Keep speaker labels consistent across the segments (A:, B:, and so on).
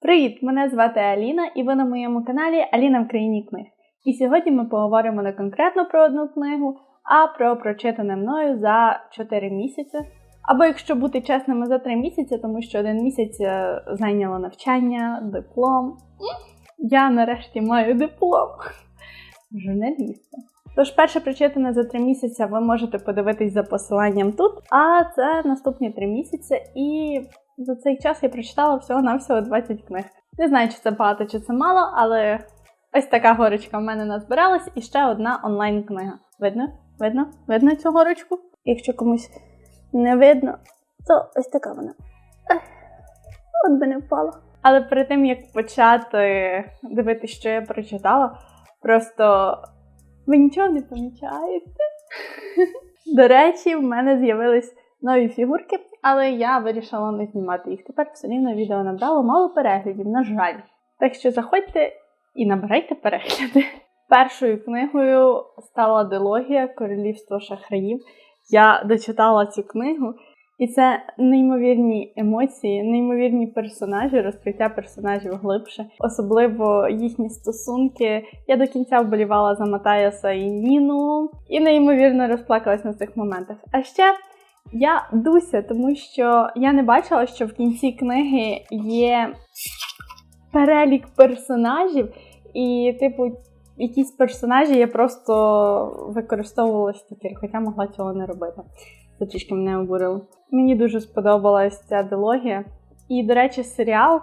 A: Привіт! Мене звати Аліна, і ви на моєму каналі Аліна в країні книг. І сьогодні ми поговоримо не конкретно про одну книгу, а про прочитане мною за 4 місяці. Або якщо бути чесними, за 3 місяці, тому що один місяць е, зайняло навчання, диплом. Я нарешті маю диплом журналіста. Тож, перше прочитане за 3 місяці ви можете подивитись за посиланням тут, а це наступні 3 місяці, і за цей час я прочитала всього-навсього 20 книг. Не знаю, чи це багато, чи це мало, але ось така горочка в мене назбиралась і ще одна онлайн-книга. Видно? Видно? Видно цю горочку? Якщо комусь не видно, то ось така вона. Ех, От би не впала. Але перед тим як почати дивитися, що я прочитала, просто ви нічого не помічаєте. До речі, в мене з'явились нові фігурки, але я вирішила не знімати їх. Тепер все рівно відео набрало мало переглядів, на жаль. Так що заходьте і набирайте перегляди. Першою книгою стала дилогія Королівство шахраїв. Я дочитала цю книгу, і це неймовірні емоції, неймовірні персонажі, розкриття персонажів глибше, особливо їхні стосунки. Я до кінця вболівала за Матаяса і Ніну, і неймовірно розплакалась на цих моментах. А ще я дуся, тому що я не бачила, що в кінці книги є перелік персонажів, і, типу, якісь персонажі я просто використовувала стікер, хоча могла цього не робити. Це трішки мене обурило. Мені дуже сподобалась ця дилогія. І, до речі, серіал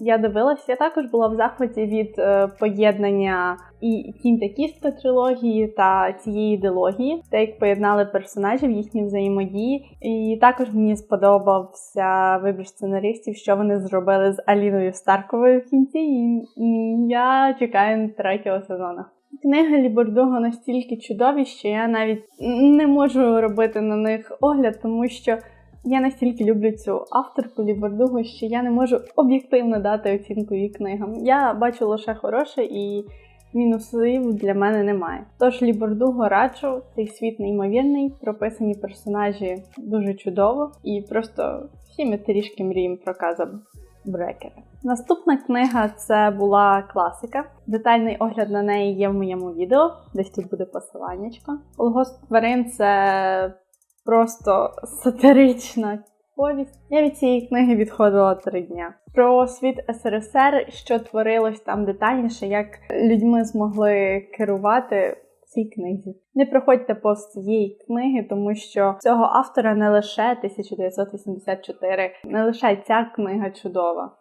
A: я дивилася, я також була в захваті від е, поєднання і кінь трилогії та цієї дилогії, те, як поєднали персонажів, їхні взаємодії. І також мені сподобався вибір сценаристів, що вони зробили з Аліною Старковою в кінці. І я чекаю третього сезону. Книги Лібордуго настільки чудові, що я навіть не можу робити на них огляд, тому що я настільки люблю цю авторку Лібордуго, що я не можу об'єктивно дати оцінку її книгам. Я бачу лише хороше і мінусів для мене немає. Тож Лібордуго раджу, цей світ неймовірний, прописані персонажі дуже чудово, і просто всі ми трішки мріємо про каза Брекера. Наступна книга це була класика. Детальний огляд на неї є в моєму відео, десь тут буде посиланнячко. Колгосп тварин це просто сатирична повість. Я від цієї книги відходила три дня. Про світ СРСР, що творилось там детальніше, як людьми змогли керувати. Цій книзі. Не проходьте повз цієї книги, тому що цього автора не лише 1984, не лише ця книга чудова.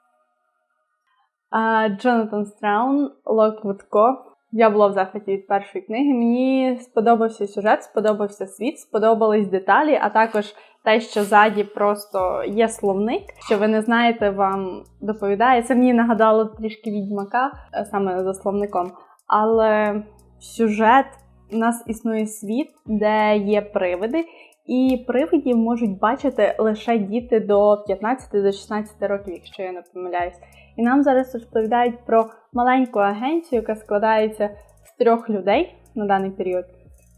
A: А Джонатан Страун, Локвуд Ко. Я була в захваті від першої книги. Мені сподобався сюжет, сподобався світ, сподобались деталі, а також те, що ззаді просто є словник, що ви не знаєте, вам доповідає. Це мені нагадало трішки відьмака е, саме за словником. Але сюжет у нас існує світ, де є привиди, і привидів можуть бачити лише діти до 15-16 років, якщо я не помиляюсь. І нам зараз розповідають про маленьку агенцію, яка складається з трьох людей на даний період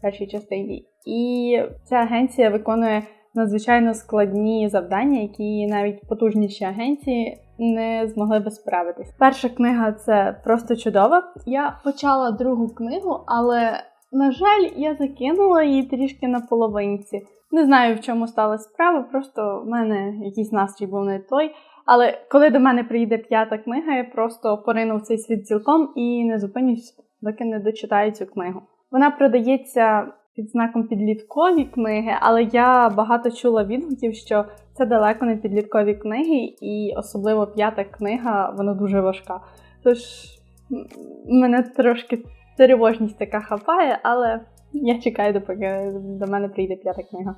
A: першій частині. І ця агенція виконує надзвичайно складні завдання, які навіть потужніші агенції не змогли би справитись. Перша книга це просто чудова. Я почала другу книгу, але, на жаль, я закинула її трішки на половинці. Не знаю, в чому сталася справа, просто в мене якийсь настрій був не той. Але коли до мене прийде п'ята книга, я просто порину в цей світ цілком і не зупинюсь, доки не дочитаю цю книгу. Вона продається під знаком підліткові книги, але я багато чула відгуків, що це далеко не підліткові книги, і особливо п'ята книга, вона дуже важка. Тож мене трошки тривожність така хапає, але я чекаю, допоки до мене прийде п'ята книга,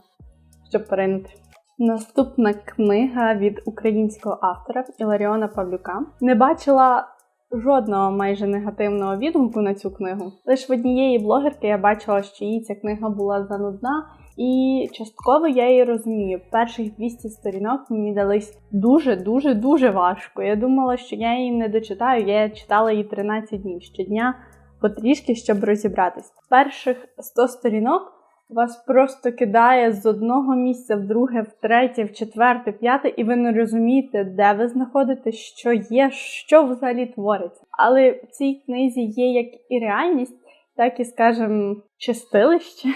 A: щоб поринути. Наступна книга від українського автора Іларіона Павлюка. Не бачила жодного майже негативного відгуку на цю книгу. Лише в однієї блогерки я бачила, що їй ця книга була занудна, і частково я її розумію. Перших 200 сторінок мені дались дуже-дуже дуже важко. Я думала, що я її не дочитаю. Я читала її 13 днів щодня потрішки, щоб розібратись. Перших 100 сторінок вас просто кидає з одного місця в друге, в третє, в четверте, в п'яте, і ви не розумієте, де ви знаходитесь, що є, що взагалі твориться. Але в цій книзі є як і реальність, так і, скажімо, чистилище.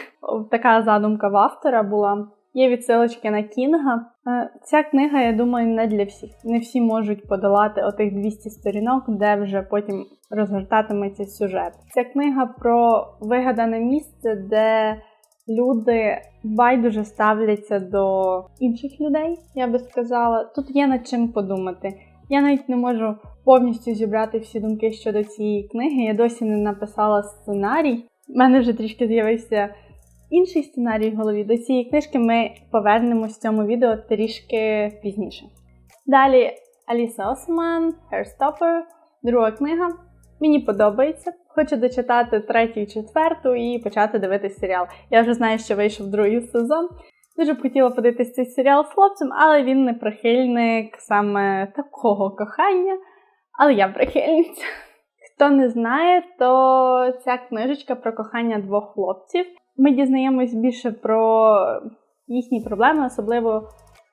A: Така задумка в автора була. Є відсилочки на Кінга. Е, Ця книга, я думаю, не для всіх. Не всі можуть подолати отих 200 сторінок, де вже потім розгортатиметься сюжет. Ця книга про вигадане місце, де люди байдуже ставляться до інших людей, я би сказала. Тут є над чим подумати. Я навіть не можу повністю зібрати всі думки щодо цієї книги. Я досі не написала сценарій. У мене вже трішки з'явився інший сценарій в голові. До цієї книжки ми повернемось в цьому відео трішки пізніше. Далі Аліса Осман, Hairstopper, друга книга. Мені подобається. Хочу дочитати третю четверту і почати дивитися серіал. Я вже знаю, що вийшов другий сезон. Дуже б хотіла подивитися цей серіал з хлопцем, але він не прихильник саме такого кохання. Але я прихильниця. Хто не знає, то ця книжечка про кохання двох хлопців. Ми дізнаємось більше про їхні проблеми, особливо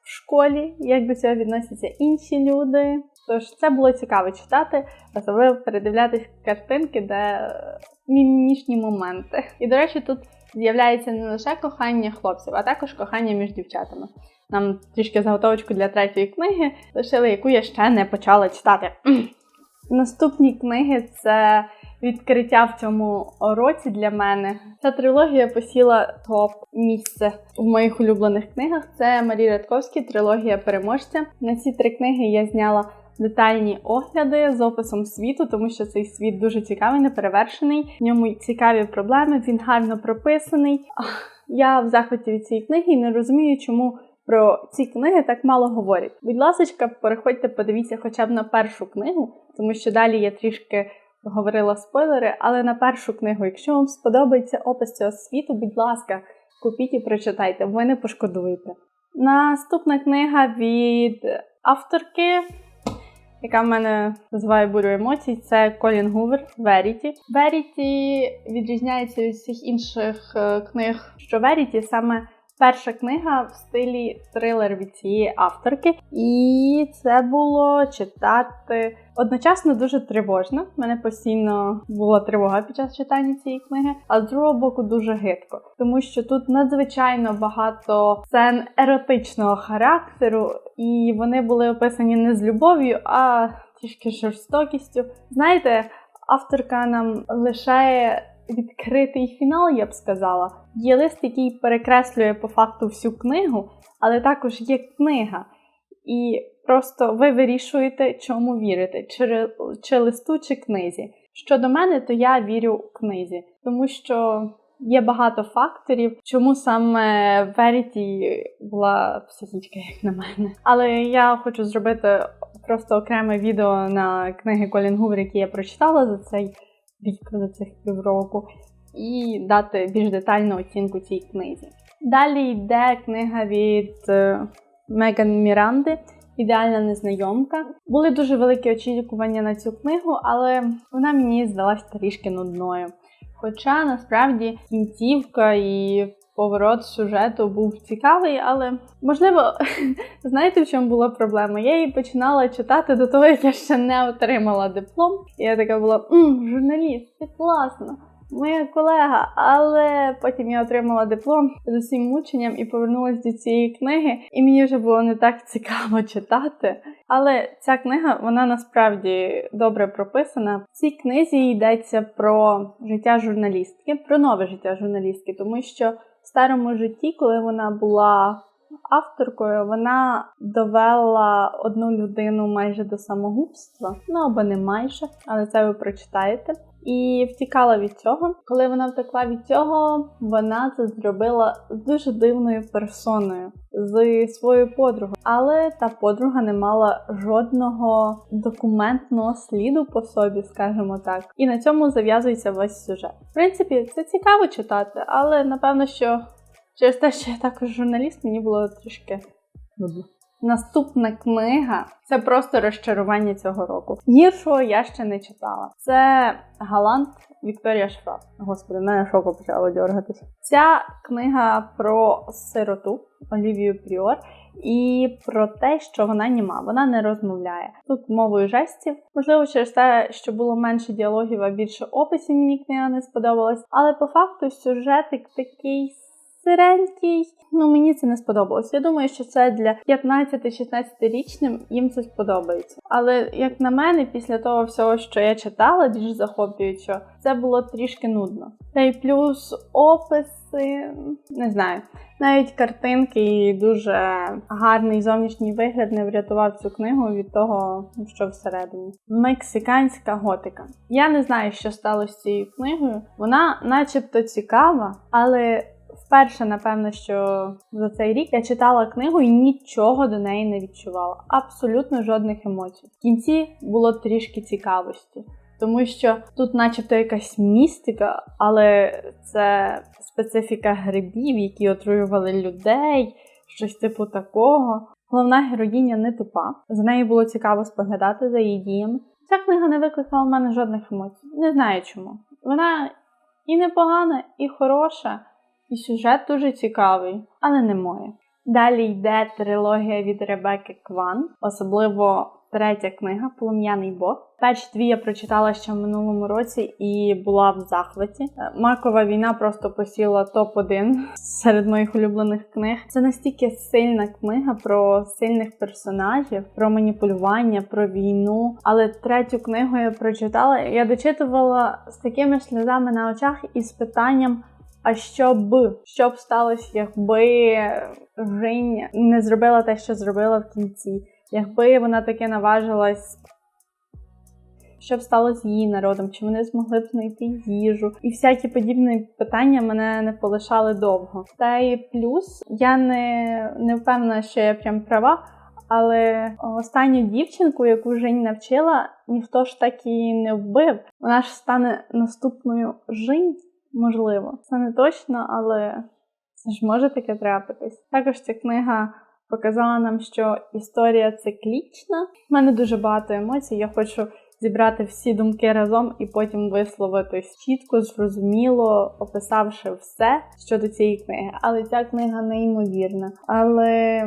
A: в школі, як до цього відносяться інші люди. Тож це було цікаво читати, особливо передивлятись картинки, де мімічні моменти. І, до речі, тут з'являється не лише кохання хлопців, а також кохання між дівчатами. Нам трішки заготовочку для третьої книги лишили, яку я ще не почала читати. Наступні книги це відкриття в цьому році для мене. Ця трилогія посіла топ місце в моїх улюблених книгах. Це Марі Радковський, трилогія переможця. На ці три книги я зняла детальні огляди з описом світу, тому що цей світ дуже цікавий, неперевершений. В ньому цікаві проблеми, він гарно прописаний. Я в захваті від цієї книги і не розумію, чому. Про ці книги так мало говорять. Будь ласка, переходьте, подивіться хоча б на першу книгу, тому що далі я трішки говорила спойлери, але на першу книгу, якщо вам сподобається опис цього світу, будь ласка, купіть і прочитайте, ви не пошкодуєте. Наступна книга від авторки, яка в мене називає бурю емоцій, це Колін Гувер Веріті. Веріті відрізняється від всіх інших е, книг, що Веріті саме. Перша книга в стилі трилер від цієї авторки, і це було читати одночасно дуже тривожно. У мене постійно була тривога під час читання цієї книги, а з другого боку дуже гидко, тому що тут надзвичайно багато сцен еротичного характеру, і вони були описані не з любов'ю, а трішки жорстокістю. Знаєте, авторка нам лишає відкритий фінал, я б сказала. Є лист, який перекреслює по факту всю книгу, але також є книга. І просто ви вирішуєте, чому вірите, чи, чи листу, чи книзі. Щодо мене, то я вірю книзі, тому що є багато факторів, чому саме Веріті була психічка, як на мене. Але я хочу зробити просто окреме відео на книги Колін Гувер, які я прочитала за цей за цих півроку, і дати більш детальну оцінку цій книзі. Далі йде книга від е, Меган Міранди. Ідеальна незнайомка. Були дуже великі очікування на цю книгу, але вона мені здалась трішки нудною. Хоча насправді кінцівка і поворот сюжету був цікавий, але можливо, знаєте, в чому була проблема? Я її починала читати до того, як я ще не отримала диплом. І я така була журналіст, це класно. Моя колега, але потім я отримала диплом з усім мученням і повернулася до цієї книги, і мені вже було не так цікаво читати. Але ця книга вона насправді добре прописана. В цій книзі йдеться про життя журналістки, про нове життя журналістки, тому що в старому житті, коли вона була авторкою, вона довела одну людину майже до самогубства. Ну або не майже, але це ви прочитаєте. І втікала від цього. Коли вона втекла від цього, вона це зробила з дуже дивною персоною, з своєю подругою. Але та подруга не мала жодного документного сліду по собі, скажімо так. І на цьому зав'язується весь сюжет. В принципі, це цікаво читати, але напевно, що через те, що я також журналіст, мені було трішки нудно. Наступна книга це просто розчарування цього року. Гіршого я ще не читала. Це Галант Вікторія Шфаб. Господи, в мене шоко почало дергатися. Ця книга про сироту Олівію Пріор і про те, що вона німа, вона не розмовляє. Тут мовою жестів. Можливо, через те, що було менше діалогів, а більше описів мені книга не сподобалась. Але по факту сюжетик такий сиренький. Ну мені це не сподобалось. Я думаю, що це для 15-16 річним їм це сподобається. Але як на мене, після того всього, що я читала, більш захоплюючо, це було трішки нудно. Та й плюс описи, не знаю. Навіть картинки і дуже гарний зовнішній вигляд не врятував цю книгу від того, що всередині. Мексиканська готика. Я не знаю, що сталося з цією книгою. Вона, начебто, цікава, але вперше, напевно, що за цей рік я читала книгу і нічого до неї не відчувала. Абсолютно жодних емоцій. В кінці було трішки цікавості. Тому що тут, начебто, якась містика, але це специфіка грибів, які отруювали людей, щось типу такого. Головна героїня не тупа. За нею було цікаво споглядати за її діями. Ця книга не викликала в мене жодних емоцій. Не знаю чому. Вона і непогана, і хороша, і сюжет дуже цікавий, але не моє. Далі йде трилогія від Ребекки Кван, особливо третя книга Полум'яний Бог. Перші дві я прочитала ще в минулому році і була в захваті. Макова війна просто посіла топ-1 серед моїх улюблених книг. Це настільки сильна книга про сильних персонажів, про маніпулювання, про війну. Але третю книгу я прочитала. Я дочитувала з такими сльозами на очах і з питанням. А що б що б сталося, якби Жінь не зробила те, що зробила в кінці? Якби вона таки наважилась, що б сталося її народом, чи вони змогли б знайти їжу? І всякі подібні питання мене не полишали довго. Та й плюс я не, не впевнена, що я прям права. Але останню дівчинку, яку Жень навчила, ніхто ж так і не вбив. Вона ж стане наступною Жень, можливо. Це не точно, але це ж може таке трапитись. Також ця книга показала нам, що історія циклічна. У мене дуже багато емоцій. Я хочу зібрати всі думки разом і потім висловитись чітко, зрозуміло, описавши все щодо цієї книги. Але ця книга неймовірна. Але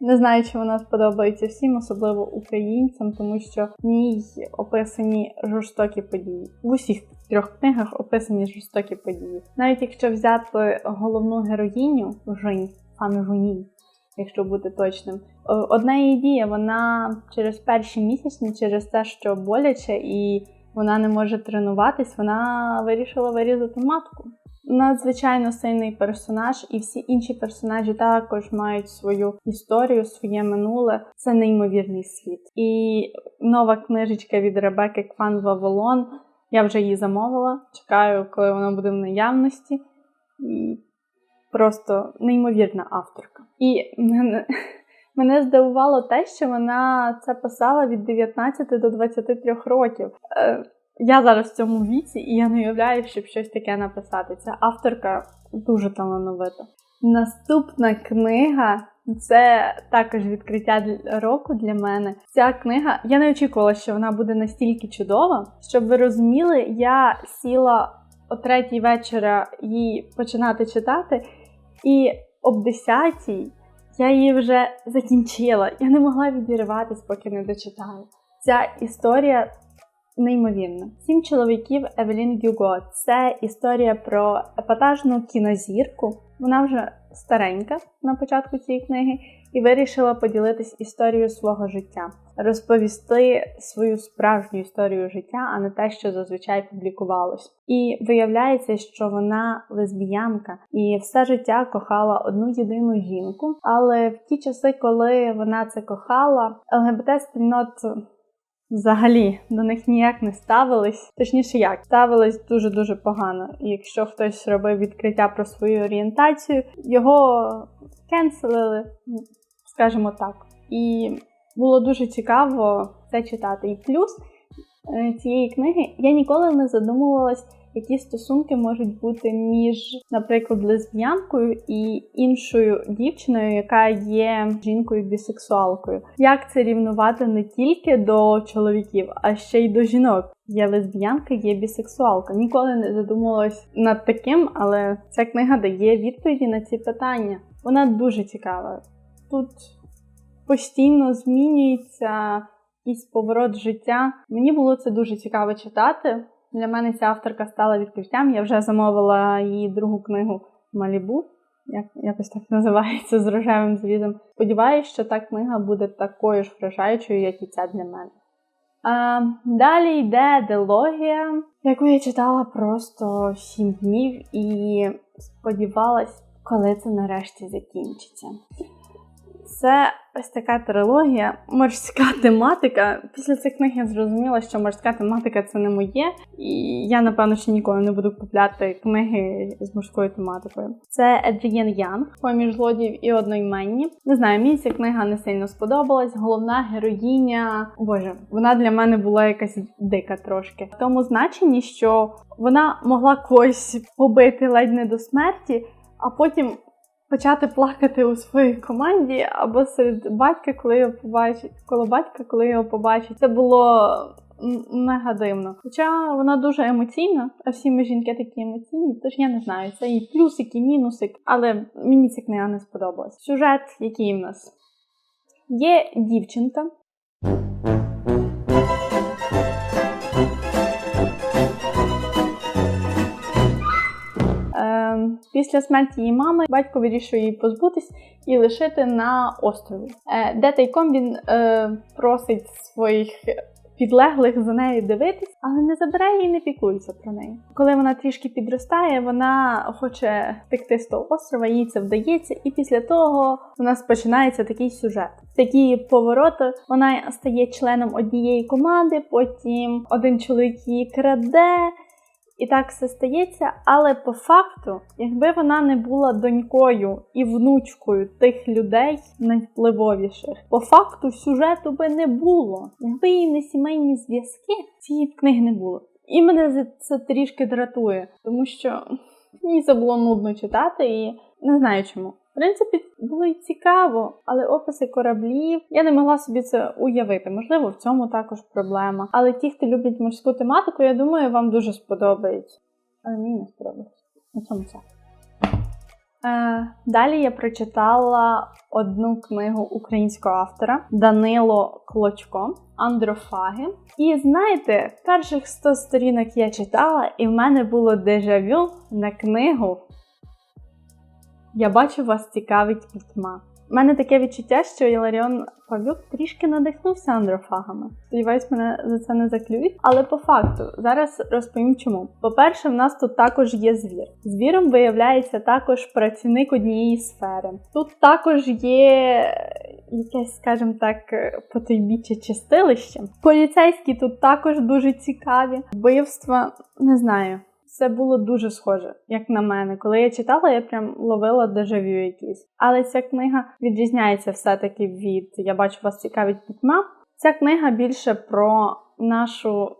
A: не знаю, чи вона сподобається всім, особливо українцям, тому що в ній описані жорстокі події. В усіх трьох книгах описані жорстокі події. Навіть якщо взяти головну героїню Жінь, пан Жуні, якщо бути точним, одна її дія, вона через перші місячні, через те, що боляче, і вона не може тренуватись, вона вирішила вирізати матку надзвичайно сильний персонаж, і всі інші персонажі також мають свою історію, своє минуле. Це неймовірний світ. І нова книжечка від Ребекки Кван Вавилон. Я вже її замовила. Чекаю, коли вона буде в наявності. І Просто неймовірна авторка. І мене, мене здивувало те, що вона це писала від 19 до 23 років. Е, я зараз в цьому віці, і я не уявляю, щоб щось таке написати. Ця авторка дуже талановита. Наступна книга це також відкриття року для мене. Ця книга, я не очікувала, що вона буде настільки чудова. Щоб ви розуміли, я сіла о третій вечора її починати читати, і об десятій я її вже закінчила. Я не могла відірватися, поки не дочитаю. Ця історія неймовірно. Сім чоловіків Евелін Гюго. Це історія про епатажну кінозірку. Вона вже старенька на початку цієї книги і вирішила поділитись історією свого життя, розповісти свою справжню історію життя, а не те, що зазвичай публікувалось. І виявляється, що вона лесбіянка і все життя кохала одну єдину жінку. Але в ті часи, коли вона це кохала, ЛГБТ спільнот взагалі до них ніяк не ставились. Точніше, як ставились дуже-дуже погано. І якщо хтось робив відкриття про свою орієнтацію, його кенселили, скажімо так. І було дуже цікаво це читати. І плюс е, цієї книги я ніколи не задумувалась, які стосунки можуть бути між, наприклад, лесбіянкою і іншою дівчиною, яка є жінкою бісексуалкою. Як це рівнувати не тільки до чоловіків, а ще й до жінок? Є лесбіянка, є бісексуалка. Ніколи не задумувалась над таким, але ця книга дає відповіді на ці питання. Вона дуже цікава. Тут постійно змінюється якийсь поворот життя. Мені було це дуже цікаво читати. Для мене ця авторка стала відкриттям. Я вже замовила її другу книгу Малібу, як якось так називається з рожевим звідом. Сподіваюсь, що та книга буде такою ж вражаючою, як і ця для мене. А, далі йде дилогія, яку я читала просто 7 днів і сподівалась, коли це нарешті закінчиться. Це ось така трилогія, морська тематика. Після цих книг я зрозуміла, що морська тематика це не моє, і я, напевно, ще ніколи не буду купляти книги з морською тематикою. Це Едрієн Янг, поміж злодіїв і одноіменні. Не знаю, мені ця книга не сильно сподобалась. Головна героїня, боже, вона для мене була якась дика трошки. В тому значенні, що вона могла когось побити ледь не до смерті, а потім почати плакати у своїй команді або серед батька, коли його побачить, коло батька, коли його побачить. Це було мега дивно. Хоча вона дуже емоційна, а всі ми жінки такі емоційні, тож я не знаю, це і плюсик, і мінусик, але мені ця книга не сподобалась. Сюжет, який в нас є дівчинка. Після смерті її мами батько вирішує її позбутись і лишити на острові, Е, де тайком він е, просить своїх підлеглих за нею дивитись, але не забирає і не піклується про неї. Коли вона трішки підростає, вона хоче втекти з того острова, їй це вдається, і після того у нас починається такий сюжет. Такі повороти вона стає членом однієї команди, потім один чоловік її краде. І так все стається, але по факту, якби вона не була донькою і внучкою тих людей найвпливовіших, по факту сюжету би не було. Якби її не сімейні зв'язки, цієї книги не було. І мене це трішки дратує, тому що мені це було нудно читати і не знаю чому. В принципі, було й цікаво, але описи кораблів я не могла собі це уявити. Можливо, в цьому також проблема. Але ті, хто люблять морську тематику, я думаю, вам дуже сподобається. Але мені не сподобається. На цьому все. Е, далі я прочитала одну книгу українського автора Данило Клочко Андрофаги. І знаєте, перших 100 сторінок я читала, і в мене було дежавю на книгу я бачу, вас цікавить пітьма. У мене таке відчуття, що Іларіон Павлюк трішки надихнувся андрофагами. Сподіваюсь, мене за це не заклюють. Але по факту зараз розповім чому. По-перше, в нас тут також є звір. Звіром виявляється також працівник однієї сфери. Тут також є якесь, скажімо так, потойбіче чистилище. Поліцейські тут також дуже цікаві. Вбивства не знаю. Це було дуже схоже, як на мене. Коли я читала, я прям ловила дежавю якісь. Але ця книга відрізняється все-таки від Я бачу, вас цікавить пітьма. Ця книга більше про нашу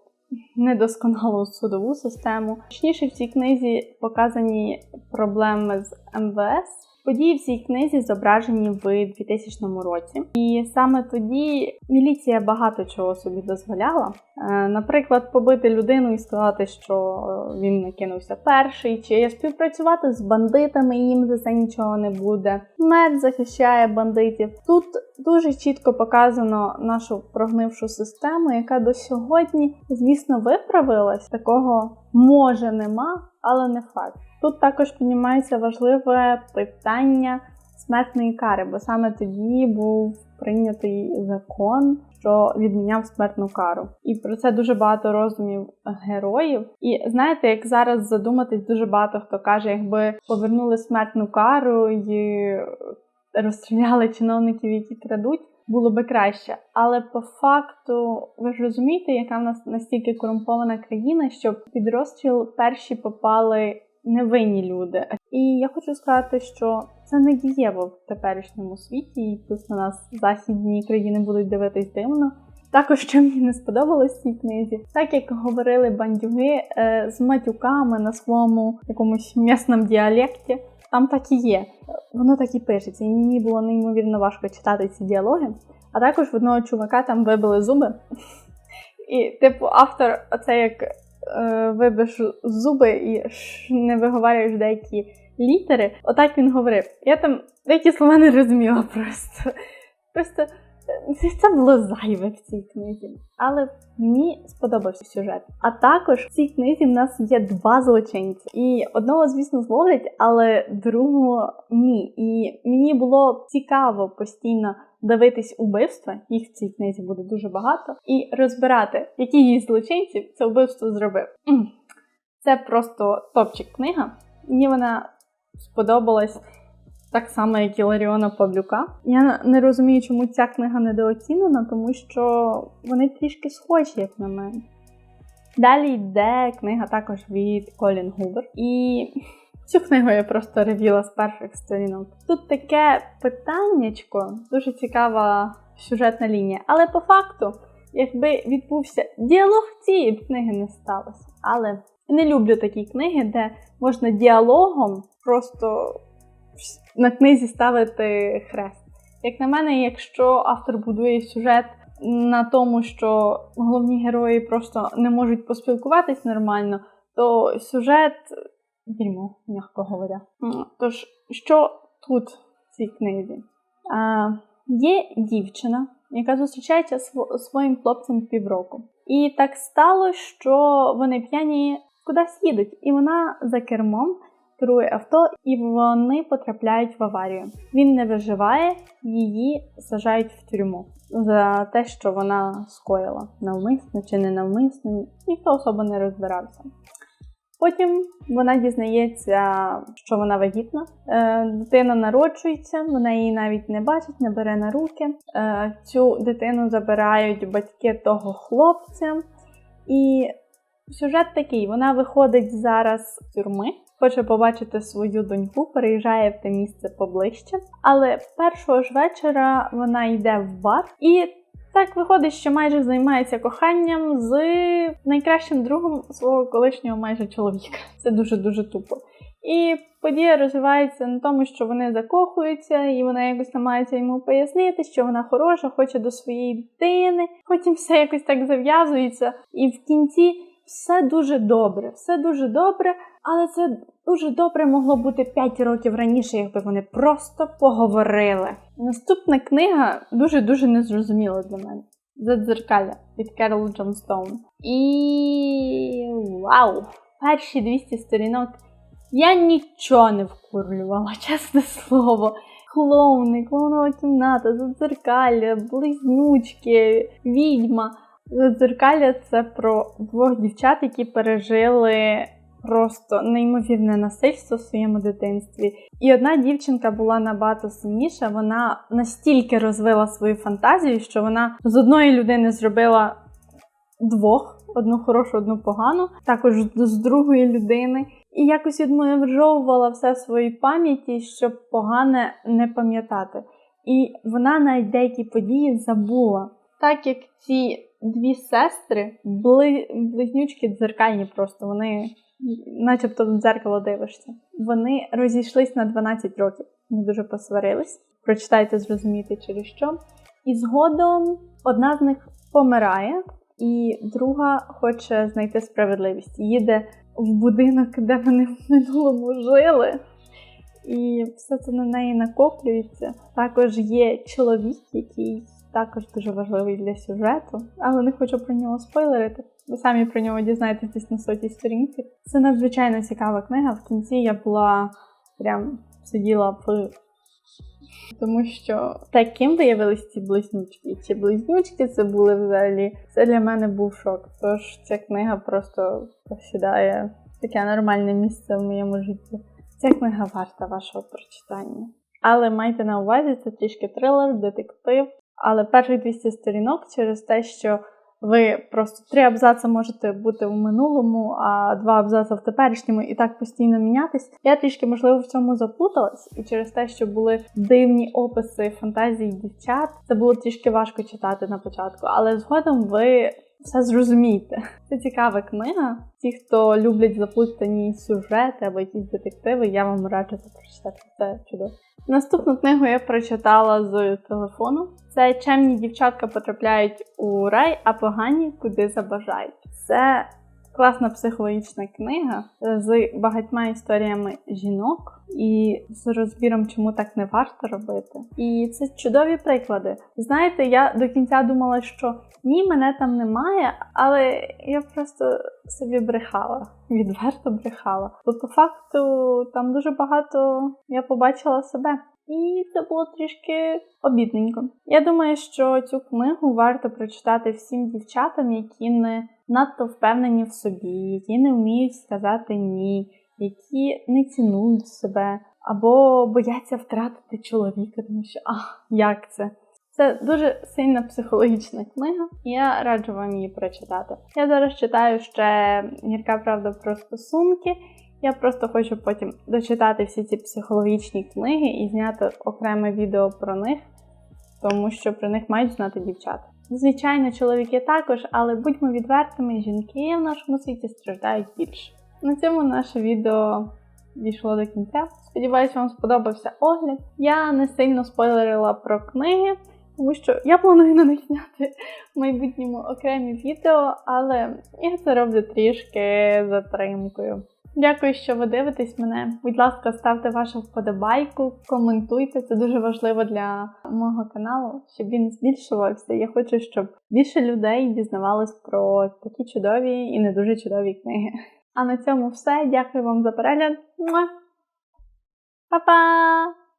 A: недосконалу судову систему. Точніше, в цій книзі показані проблеми з МВС. Події в цій книзі зображені в 2000 році, і саме тоді міліція багато чого собі дозволяла. Е, наприклад, побити людину і сказати, що він накинувся перший, чи співпрацювати з бандитами, їм за це нічого не буде. Мед захищає бандитів. Тут дуже чітко показано нашу прогнившу систему, яка до сьогодні, звісно, виправилась. Такого може нема, але не факт. Тут також піднімається важливе питання смертної кари, бо саме тоді був прийнятий закон, що відміняв смертну кару. І про це дуже багато роздумів героїв. І знаєте, як зараз задуматись, дуже багато хто каже, якби повернули смертну кару і розстріляли чиновників, які крадуть. Було би краще, але по факту ви ж розумієте, яка в нас настільки корумпована країна, що під розстріл перші попали невинні люди. І я хочу сказати, що це не дієво в теперішньому світі, і плюс на нас західні країни будуть дивитись дивно. Також що мені не сподобалось в цій книзі, так як говорили бандюги е, з матюками на своєму якомусь м'ясному діалекті. Там так і є. Воно так і пишеться, і мені було неймовірно важко читати ці діалоги. А також в одного чувака там вибили зуби. І, типу, автор, оце як вибиш зуби і не виговарюєш деякі літери, отак він говорив. Я там деякі слова не розуміла просто. Просто е, це було зайве в цій книзі. Але мені сподобався сюжет. А також в цій книзі в нас є два злочинці. І одного, звісно, зловлять, але другого ні. І мені було цікаво постійно дивитись убивства, їх в цій книзі буде дуже багато, і розбирати, який із злочинців це вбивство зробив. Це просто топчик книга. Мені вона сподобалась так само, як і Ларіона Павлюка. Я не розумію, чому ця книга недооцінена, тому що вони трішки схожі, як на мене. Далі йде книга також від Колін Губер. І цю книгу я просто ревіла з перших сторінок. Тут таке питаннячко, дуже цікава сюжетна лінія. Але по факту, якби відбувся діалог цієї книги не сталося. Але не люблю такі книги, де можна діалогом просто на книзі ставити хрест. Як на мене, якщо автор будує сюжет на тому, що головні герої просто не можуть поспілкуватись нормально, то сюжет дерьмо, м'яко говоря. Тож, що тут в цій книзі? А, є дівчина, яка зустрічається зі сво- своїм хлопцем півроку. І так стало, що вони п'яні кудись їдуть, і вона за кермом керує авто, і вони потрапляють в аварію. Він не виживає, її сажають в тюрму за те, що вона скоїла навмисно чи не навмисно. Ніхто особо не розбирався. Потім вона дізнається, що вона вагітна. Е, дитина народжується, вона її навіть не бачить, не бере на руки. Е, цю дитину забирають батьки того хлопця. І сюжет такий: вона виходить зараз з тюрми, хоче побачити свою доньку, переїжджає в те місце поближче. Але першого ж вечора вона йде в бар і. Так виходить, що майже займається коханням з найкращим другом свого колишнього майже чоловіка. Це дуже дуже тупо. І подія розвивається на тому, що вони закохуються, і вона якось намагається йому пояснити, що вона хороша, хоче до своєї дитини. Потім все якось так зав'язується, і в кінці все дуже добре, все дуже добре, але це дуже добре могло бути 5 років раніше, якби вони просто поговорили. Наступна книга дуже дуже незрозуміла для мене. Задзеркалля від Керол Джонстоун. І вау! Перші 200 сторінок я нічого не вкурлювала, чесне слово. Клоуни, клоунова кімната, задзеркалля, близнючки, відьма. Задзеркалля це про двох дівчат, які пережили просто неймовірне насильство в своєму дитинстві. І одна дівчинка була набагато сильніша. Вона настільки розвила свою фантазію, що вона з одної людини зробила двох: одну хорошу, одну погану, також з другої людини. І якось відмежовувала все в своїй пам'яті, щоб погане не пам'ятати. І вона навіть деякі події забула. Так як ці дві сестри, бли... близнючки дзеркальні просто, вони начебто в дзеркало дивишся. Вони розійшлись на 12 років. Вони дуже посварились. Прочитайте, зрозумієте через що. І згодом одна з них помирає, і друга хоче знайти справедливість. Їде в будинок, де вони в минулому жили. І все це на неї накоплюється. Також є чоловік, який також дуже важливий для сюжету, але не хочу про нього спойлерити. Ви самі про нього дізнаєтесь десь на сотій сторінці. Це надзвичайно цікава книга. В кінці я була прям сиділа в. Тому що таким виявились ці близнючки. Чи близнючки це були взагалі? Це для мене був шок. Тож ця книга просто посідає таке нормальне місце в моєму житті. Ця книга варта вашого прочитання. Але майте на увазі, це трішки трилер, детектив. Але перших 200 сторінок через те, що ви просто три абзаци можете бути в минулому, а два абзаци в теперішньому і так постійно мінятись. Я трішки, можливо, в цьому заплуталась, і через те, що були дивні описи фантазії дівчат, це було трішки важко читати на початку, але згодом ви все зрозумієте. Це цікава книга. Ті, хто люблять заплутані сюжети або якісь детективи, я вам раджу це прочитати. Це чудово. Наступну книгу я прочитала з телефону. Це чемні дівчатка потрапляють у рай, а погані куди забажають. Це класна психологічна книга з багатьма історіями жінок і з розбіром, чому так не варто робити. І це чудові приклади. Знаєте, я до кінця думала, що ні, мене там немає, але я просто собі брехала, відверто брехала. Бо по факту там дуже багато я побачила себе. І це було трішки обідненько. Я думаю, що цю книгу варто прочитати всім дівчатам, які не надто впевнені в собі, які не вміють сказати ні, які не цінують себе або бояться втратити чоловіка, тому що ах, як це? Це дуже сильна психологічна книга, я раджу вам її прочитати. Я зараз читаю ще гірка правда про стосунки. Я просто хочу потім дочитати всі ці психологічні книги і зняти окреме відео про них, тому що про них мають знати дівчата. Звичайно, чоловіки також, але будьмо відвертими, жінки в нашому світі страждають більше. На цьому наше відео дійшло до кінця. Сподіваюсь, вам сподобався огляд. Я не сильно спойлерила про книги, тому що я планую на них зняти в майбутньому окремі відео, але я це роблю трішки затримкою. Дякую, що ви дивитесь мене. Будь ласка, ставте вашу вподобайку, коментуйте, це дуже важливо для мого каналу, щоб він збільшувався. Я хочу, щоб більше людей дізнавалось про такі чудові і не дуже чудові книги. А на цьому все. Дякую вам за перегляд. Па-па!